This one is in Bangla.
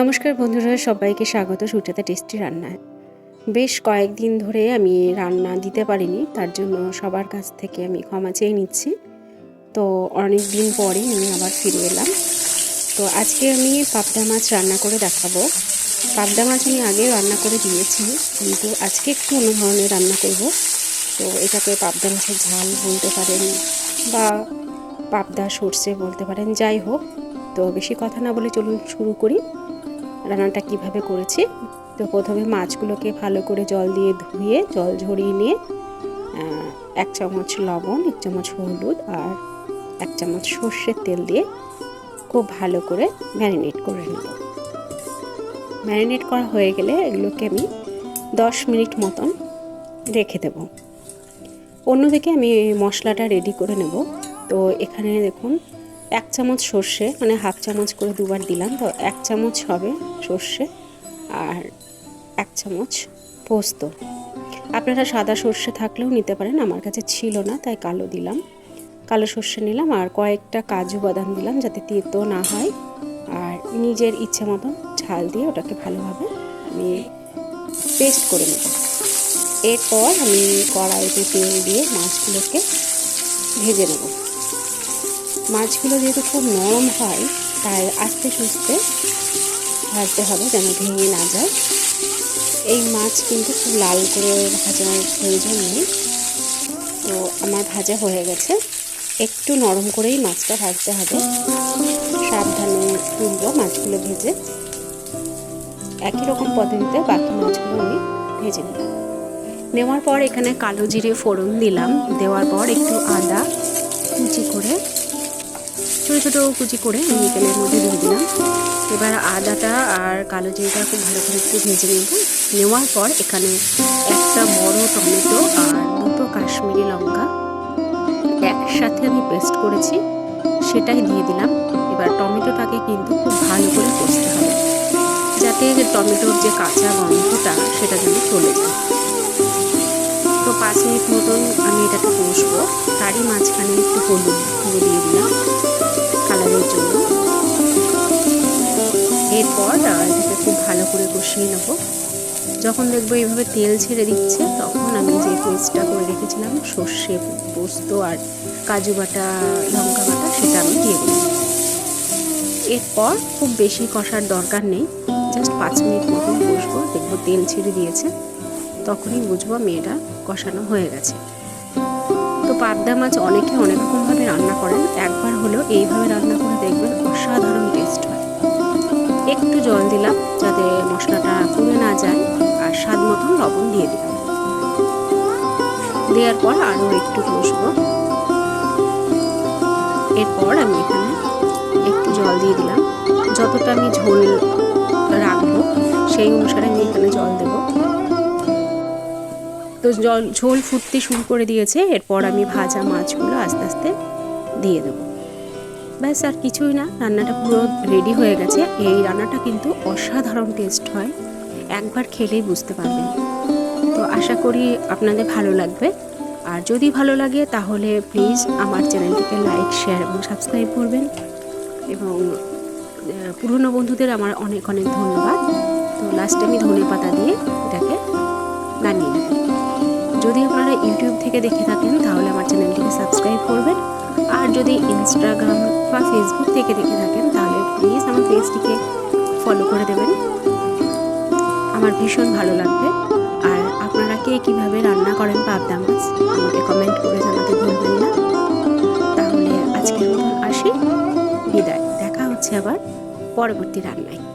নমস্কার বন্ধুরা, সবাইকে স্বাগত সুজাতা টেস্টি রান্নায়। বেশ কয়েকদিন ধরে আমি রান্না দিতে পারিনি, তার জন্য সবার কাছ থেকে আমি ক্ষমা চেয়ে নিচ্ছি। তো অনেক দিন পরেই আমি আবার ফিরে এলাম। তো আজকে আমি পাবদা মাছ রান্না করে দেখাবো। পাবদা মাছ আমি আগে রান্না করে দিয়েছি, কিন্তু আজকে একটু অন্য ধরনের রান্না করব। তো এটাকে পাবদা মাছের ঝাল বলতে পারেন বা পাবদা সর্ষে বলতে পারেন, যাই হোক। তো বেশি কথা না বলে চলুন শুরু করি। রান্নাটা কীভাবে করেছি? তো প্রথমে মাছগুলোকে ভালো করে জল দিয়ে ধুয়ে, জল ঝরিয়ে নিয়ে এক চামচ লবণ, এক চামচ হলুদ আর এক চামচ সর্ষের তেল দিয়ে খুব ভালো করে ম্যারিনেট করে নেব। ম্যারিনেট করা হয়ে গেলে এগুলোকে আমি দশ মিনিট মতন রেখে দেব। অন্যদিকে আমি মশলাটা রেডি করে নেব। তো এখানে দেখুন এক চামচ সর্ষে মানে হাফ চামচ করে দুবার দিলাম, তো এক চামচ হবে সর্ষে আর এক চামচ পোস্ত। আপনারা সাদা সর্ষে থাকলেও নিতে পারেন, আমার কাছে ছিল না, তাই কালো দিলাম। কালো সর্ষে নিলাম আর কয়েকটা কাজু বাদাম দিলাম যাতে তেতো না হয়। আর নিজের ইচ্ছে মতন ঝাল দিয়ে ওটাকে ভালোভাবে আমি পেস্ট করে নেব। এরপর আমি কড়াইতে তেল দিয়ে মাছগুলোকে ভেজে নেব। মাছগুলো যেহেতু খুব নরম হয়, তাই আস্তে সুস্তে ভাজতে হবে যেন ভেঙে না যায়। এই মাছ কিন্তু খুব লাল করে ভাজার প্রয়োজন নেই তো আমার ভাজা হয়ে গেছে। একটু নরম করেই মাছটা ভাজতে হবে। সাবধানে তুলবো মাছগুলো ভেজে। একই রকম পদ্ধতিতে বাকি মাছগুলো আমি ভেজে নিলাম। নেওয়ার পর এখানে কালো জিরে ফোড়ন দিলাম। দেওয়ার পর একটু আদা ছোটো ছোটো কুচি করে আমি তেলের মধ্যে দিয়ে দিলাম। এবার আদাটা আর কালো জিরেটা খুব ভালো করে একটু ভেজে নেব। নেওয়ার পর এখানে একটা বড় টমেটো আর দুটো কাশ্মীরি লঙ্কা একসাথে আমি পেস্ট করেছি, সেটাই দিয়ে দিলাম। এবার টমেটোটাকে কিন্তু খুব ভালো করে কষতে হবে, যাতে টমেটোর যে কাঁচা গন্ধটা সেটা যেন চলে যায়। তো পাঁচ মিনিট মতন আমি এটাকে কষবো। তারই মাঝখানে একটু হলুদ দিয়ে দিলাম। কষিয়ে নেব। যখন দেখব এইভাবে তেল ছেড়ে দিচ্ছে, তখন আমি যে পেস্টটা করে রেখেছিলাম, সর্ষে পোস্ত আর কাজু বাটা, লঙ্কা বাটা, সেটা আমি দিয়ে দিলাম। এরপর খুব বেশি কষার দরকার নেই, জাস্ট পাঁচ মিনিট মতন কষবো, দেখব তেল ছেড়ে দিয়েছে। তখনই বুঝব মেয়েটা কষানো হয়ে গেছে। তো পাবদা মাছ অনেকে অনেক রকমভাবে রান্না করেন, একবার হলেও এইভাবে রান্না করে দেখবেন অসাধারণ টেস্ট হয়। একটু জল দিলাম লবণ দিয়ে দিলাম। দেওয়ার পর আরও একটু কষবো। এরপর আমি এখানে একটু জল দিয়ে দিলাম। যতটা আমি ঝোল রাখব, সেই অনুসারে আমি এখানে জল দেবো। তো জল, ঝোল ফুটতে শুরু করে দিয়েছে। এরপর আমি ভাজা মাছগুলো আস্তে আস্তে দিয়ে দেবো। ব্যাস, আর কিছুই না। রান্নাটা পুরো রেডি হয়ে গেছে। এই রান্নাটা কিন্তু অসাধারণ টেস্ট হয়। একবার খেলেই বুঝতে পারবেন। তো আশা করি আপনাদের ভালো লাগবে। আর যদি ভালো লাগে তাহলে প্লিজ আমার চ্যানেলটিকে লাইক, শেয়ার এবং সাবস্ক্রাইব করবেন। এবং পুরনো বন্ধুদের আমার অনেক অনেক ধন্যবাদ। তো লাস্টে আমি ধনে পাতা দিয়ে এটাকে নামিয়ে নেব। যদি আপনারা ইউটিউব থেকে দেখে থাকেন তাহলে আমার চ্যানেলটিকে সাবস্ক্রাইব করবেন। আর যদি ইনস্টাগ্রাম বা ফেসবুক থেকে দেখে থাকেন তাহলে প্লিজ আমার পেজটিকে ফলো করে দেবেন। আমার ভীষণ ভালো লাগবে। আর আপনারা কে কীভাবে রান্না করেন পাবদা মাছ, আমাকে কমেন্ট করে জানাতে ভুলবেন না। তাহলে আজকের মতন আসি। বিদায়। দেখা হচ্ছে আবার পরবর্তী রান্নায়।